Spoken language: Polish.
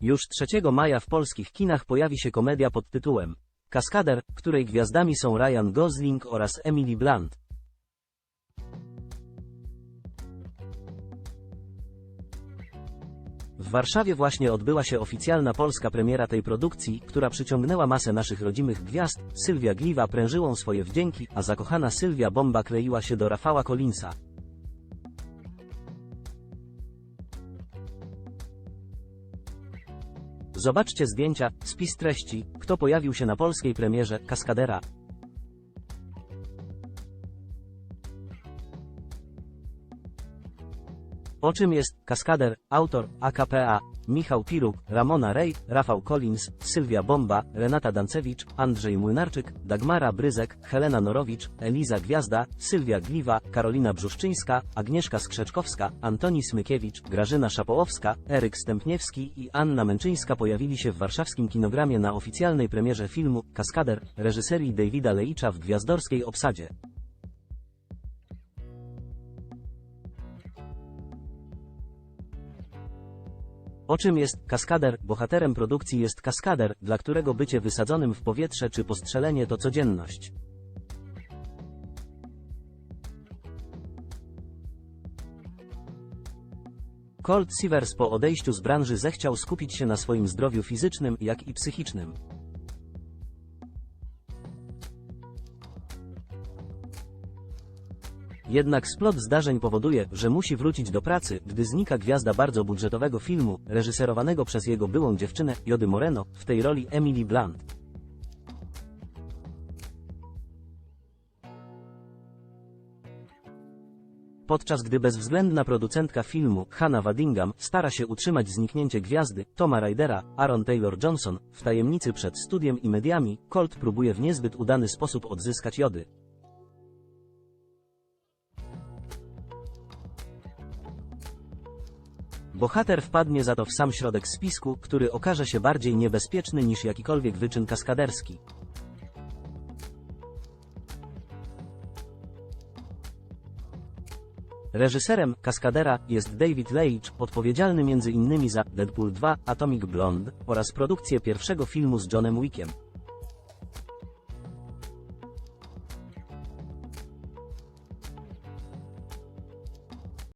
Już 3 maja w polskich kinach pojawi się komedia pod tytułem Kaskader, której gwiazdami są Ryan Gosling oraz Emily Blunt. W Warszawie właśnie odbyła się oficjalna polska premiera tej produkcji, która przyciągnęła masę naszych rodzimych gwiazd. Sylwia Gliwa prężyło swoje wdzięki, a zakochana Sylwia Bomba kleiła się do Rafała Collinsa. Zobaczcie zdjęcia, spis treści, kto pojawił się na polskiej premierze Kaskadera. O czym jest Kaskader, autor AKPA, Michał Piruk, Ramona Rej, Rafał Collins, Sylwia Bomba, Renata Dancewicz, Andrzej Młynarczyk, Dagmara Bryzek, Helena Norowicz, Eliza Gwiazda, Sylwia Gliwa, Karolina Brzuszczyńska, Agnieszka Skrzeczkowska, Antoni Smykiewicz, Grażyna Szapołowska, Eryk Stępniewski i Anna Męczyńska pojawili się w warszawskim kinogramie na oficjalnej premierze filmu Kaskader, reżyserii Davida Leicza w gwiazdorskiej obsadzie. O czym jest kaskader? Bohaterem produkcji jest kaskader, dla którego bycie wysadzonym w powietrze czy postrzelenie to codzienność. Colt Sivers po odejściu z branży zechciał skupić się na swoim zdrowiu fizycznym, jak i psychicznym. Jednak splot zdarzeń powoduje, że musi wrócić do pracy, gdy znika gwiazda bardzo budżetowego filmu, reżyserowanego przez jego byłą dziewczynę, Jody Moreno, w tej roli Emily Blunt. Podczas gdy bezwzględna producentka filmu, Hannah Waddingham, stara się utrzymać zniknięcie gwiazdy, Toma Rydera, Aaron Taylor Johnson, w tajemnicy przed studiem i mediami, Colt próbuje w niezbyt udany sposób odzyskać Jody. Bohater wpadnie za to w sam środek spisku, który okaże się bardziej niebezpieczny niż jakikolwiek wyczyn kaskaderski. Reżyserem Kaskadera jest David Leitch, odpowiedzialny m.in. za Deadpool 2, Atomic Blonde oraz produkcję pierwszego filmu z Johnem Wickiem.